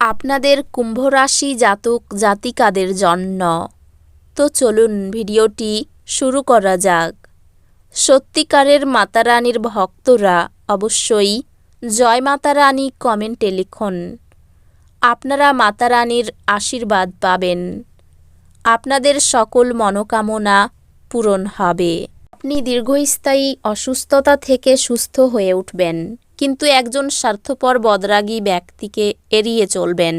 আপনাদের কুম্ভরাশি জাতক জাতিকাদের জন্য। তো চলুন ভিডিওটি শুরু করা যাক। সত্যিকারের মাতারানীর ভক্তরা অবশ্যই জয় মাতারানী কমেন্টে লিখুন। আপনারা মাতারানীর আশীর্বাদ পাবেন। আপনাদের সকল মনোকামনা পূরণ হবে। আপনি দীর্ঘস্থায়ী অসুস্থতা থেকে সুস্থ হয়ে উঠবেন। কিন্তু একজন স্বার্থপর বদরাগী ব্যক্তিকে এড়িয়ে চলবেন,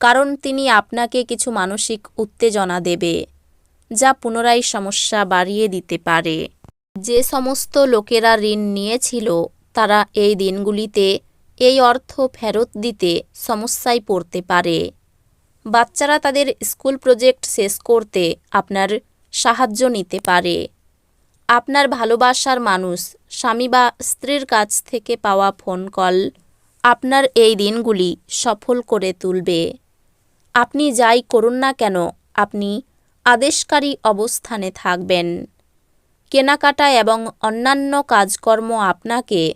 কারণ তিনি আপনাকে কিছু মানসিক উত্তেজনা দেবে, যা পুনরায় সমস্যা বাড়িয়ে দিতে পারে। যে সমস্ত লোকেরা ঋণ নিয়েছিল, তারা এই দিনগুলিতে এই অর্থ ফেরত দিতে সমস্যায় পড়তে পারে। বাচ্চারা তাদের স্কুল প্রজেক্ট শেষ করতে আপনার সাহায্য নিতে পারে। আপনার ভালোবাসার মানুষ স্বামী বা স্ত্রীর কাছ থেকে পাওয়া ফোন কল আপনার এই দিনগুলি সফল করে তুলবে। আপনি যাই করুন না কেন, আপনি আদেশকারী অবস্থানে থাকবেন। কেনাকাটা এবং অন্যান্য কাজকর্ম আপনাকে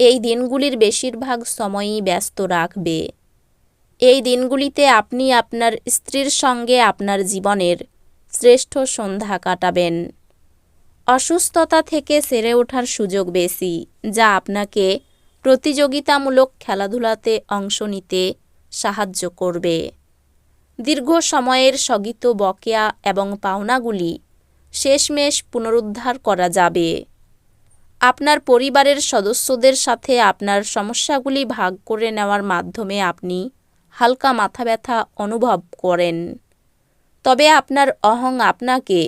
এই দিনগুলির বেশিরভাগ সময়ই ব্যস্ত রাখবে। এই দিনগুলিতে আপনি আপনার স্ত্রীর সঙ্গে আপনার জীবনের শ্রেষ্ঠ সন্ধ্যা কাটাবেন। অসুস্থতা থেকে সেরে ওঠার সুযোগ বেশি, যা আপনাকে প্রতিযোগিতামূলক খেলাধুলাতে অংশ নিতে সাহায্য করবে। দীর্ঘ সময়ের স্থগিত বকেয়া এবং পাওনাগুলি শেষমেশ পুনরুদ্ধার করা যাবে। আপনার পরিবারের সদস্যদের সাথে আপনার সমস্যাগুলি ভাগ করে নেওয়ার মাধ্যমে আপনি হালকা মাথা ব্যথা অনুভব করেন। তবে আপনার অহং আপনাকে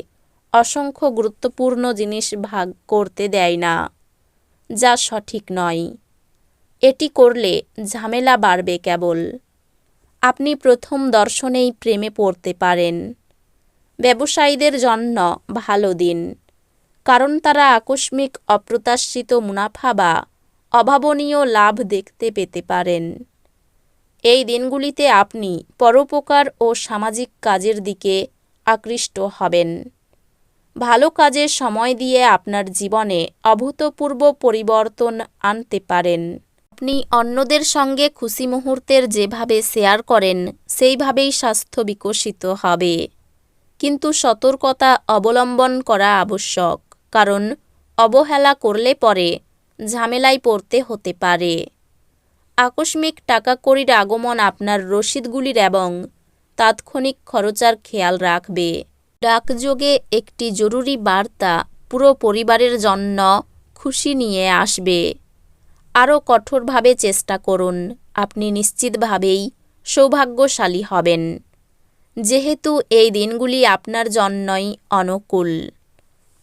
অসংখ্য গুরুত্বপূর্ণ জিনিস ভাগ করতে দেয় না, যা সঠিক নয়। এটি করলে ঝামেলা বাড়বে কেবল। আপনি প্রথম দর্শনেই প্রেমে পড়তে পারেন। ব্যবসায়ীদের জন্য ভালো দিন, কারণ তারা আকস্মিক অপ্রত্যাশিত মুনাফা বা অভাবনীয় লাভ দেখতে পেতে পারেন। এই দিনগুলিতে আপনি পরোপকার ও সামাজিক কাজের দিকে আকৃষ্ট হবেন। ভালো কাজে সময় দিয়ে আপনার জীবনে অভূতপূর্ব পরিবর্তন আনতে পারেন। আপনি অন্যদের সঙ্গে খুশি মুহূর্তের যেভাবে শেয়ার করেন, সেইভাবেই স্বাস্থ্য বিকশিত হবে। কিন্তু সতর্কতা অবলম্বন করা আবশ্যক, কারণ অবহেলা করলে পরে ঝামেলায় পড়তে হতে পারে। আকস্মিক টাকা কড়ির আগমন আপনার রসিদগুলির এবং তাৎক্ষণিক খরচার খেয়াল রাখবে। ডাকযোগে একটি জরুরি বার্তা পুরো পরিবারের জন্য খুশি নিয়ে আসবে। আরও কঠোরভাবে চেষ্টা করুন। আপনি নিশ্চিতভাবেই সৌভাগ্যশালী হবেন। যেহেতু এই দিনগুলি আপনার জন্যই অনুকূল।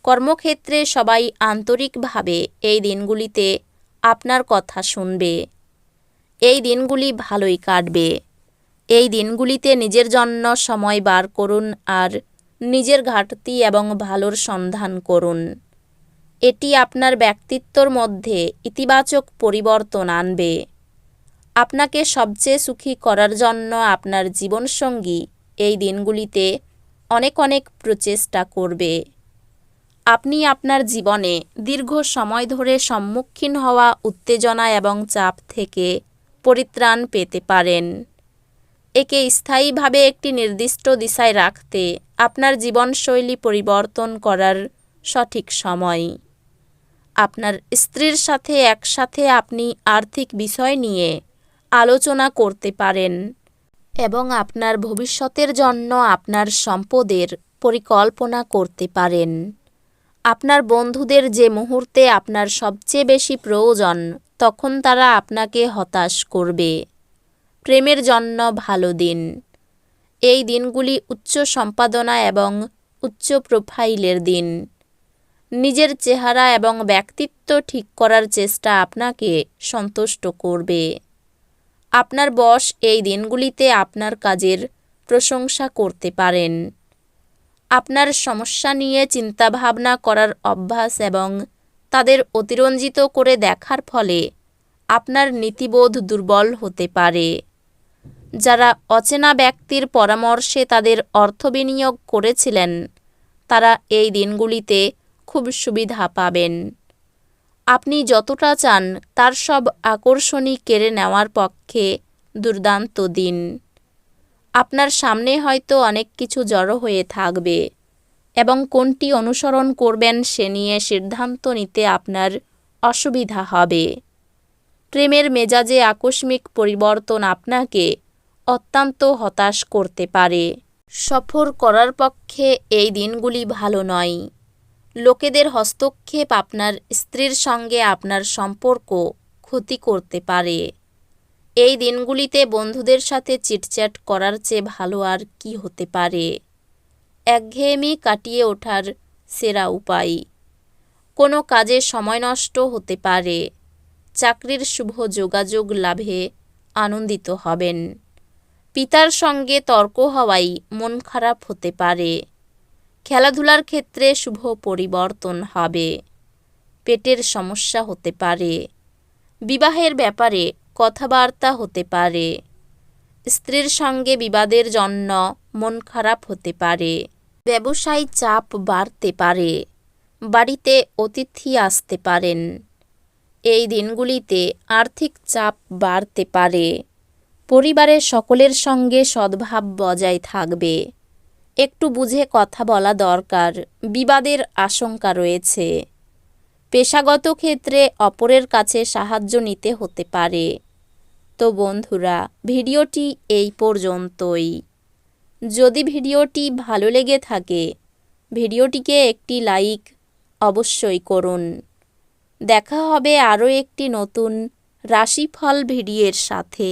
কর্মক্ষেত্রে সবাই আন্তরিকভাবে এই দিনগুলিতে আপনার কথা শুনবে। এই দিনগুলি ভালোই কাটবে। এই দিনগুলিতে নিজের জন্য সময় বার করুন আর নিজের ঘাটতি এবং ভালোর সন্ধান করুন। এটি আপনার ব্যক্তিত্বর মধ্যে ইতিবাচক পরিবর্তন আনবে। আপনাকে সবচেয়ে সুখী করার জন্য আপনার জীবনসঙ্গী এই দিনগুলিতে অনেক অনেক প্রচেষ্টা করবে। আপনি আপনার জীবনে দীর্ঘ সময় ধরে সম্মুখীন হওয়া উত্তেজনা এবং চাপ থেকে পরিত্রাণ পেতে পারেন। একে স্থায়ীভাবে একটি নির্দিষ্ট দিশায় রাখতে আপনার জীবনশৈলী পরিবর্তন করার সঠিক সময়। আপনার স্ত্রীর সাথে একসাথে আপনি আর্থিক বিষয় নিয়ে আলোচনা করতে পারেন এবং আপনার ভবিষ্যতের জন্য আপনার সম্পদের পরিকল্পনা করতে পারেন। আপনার বন্ধুদের যে মুহূর্তে আপনার সবচেয়ে বেশি প্রয়োজন, তখন তারা আপনাকে হতাশ করবে। প্রেমের জন্য ভালো দিন। এই দিনগুলি উচ্চ সম্পাদনা এবং উচ্চ প্রোফাইলের দিন। নিজের চেহারা এবং ব্যক্তিত্ব ঠিক করার চেষ্টা আপনাকে সন্তুষ্ট করবে। আপনার বস এই দিনগুলিতে আপনার কাজের প্রশংসা করতে পারেন। আপনার সমস্যা নিয়ে চিন্তাভাবনা করার অভ্যাস এবং তাদের অতিরঞ্জিত করে দেখার ফলে আপনার নীতিবোধ দুর্বল হতে পারে। যারা অচেনা ব্যক্তির পরামর্শে তাদের অর্থ বিনিয়োগ করেছিলেন, তারা এই দিনগুলিতে খুব সুবিধা পাবেন। আপনি যতটা চান তার সব আকর্ষণই কেড়ে নেওয়ার পক্ষে দুর্দান্ত দিন। আপনার সামনে হয়তো অনেক কিছু জড়ো হয়ে থাকবে এবং কোনটি অনুসরণ করবেন সে নিয়ে সিদ্ধান্ত নিতে আপনার অসুবিধা হবে। প্রেমের মেজাজে আকস্মিক পরিবর্তন আপনাকে অত্যন্ত হতাশ করতে পারে। সফর করার পক্ষে এই দিনগুলি ভালো নয়। লোকেদের হস্তক্ষেপ আপনার স্ত্রীর সঙ্গে আপনার সম্পর্ক ক্ষতি করতে পারে। এই দিনগুলিতে বন্ধুদের সাথে চিটচ্যাট করার চেয়ে ভালো আর কি হতে পারে? একঘেয়েমি কাটিয়ে ওঠার সেরা উপায়। কোনো কাজে সময় নষ্ট হতে পারে। চাকরির শুভ যোগাযোগ লাভে আনন্দিত হবেন। পিতার সঙ্গে তর্ক হওয়াই মন খারাপ হতে পারে। খেলাধুলার ক্ষেত্রে শুভ পরিবর্তন হবে। পেটের সমস্যা হতে পারে। বিবাহের ব্যাপারে কথাবার্তা হতে পারে। স্ত্রীর সঙ্গে বিবাদের জন্য মন খারাপ হতে পারে। ব্যবসায় চাপ বাড়তে পারে। বাড়িতে অতিথি আসতে পারেন। এই দিনগুলিতে আর্থিক চাপ বাড়তে পারে। পরিবারের সকলের সঙ্গে সদ্ভাব বজায় থাকবে। একটু বুঝে কথা বলা দরকার, বিবাদের আশঙ্কা রয়েছে। পেশাগত ক্ষেত্রে অপরের কাছে সাহায্য নিতে হতে পারে। তো বন্ধুরা, ভিডিওটি এই পর্যন্তই। যদি ভিডিওটি ভালো লেগে থাকে, ভিডিওটিকে একটি লাইক অবশ্যই করুন। দেখা হবে আরও একটি নতুন রাশিফল ভিডিওর সাথে।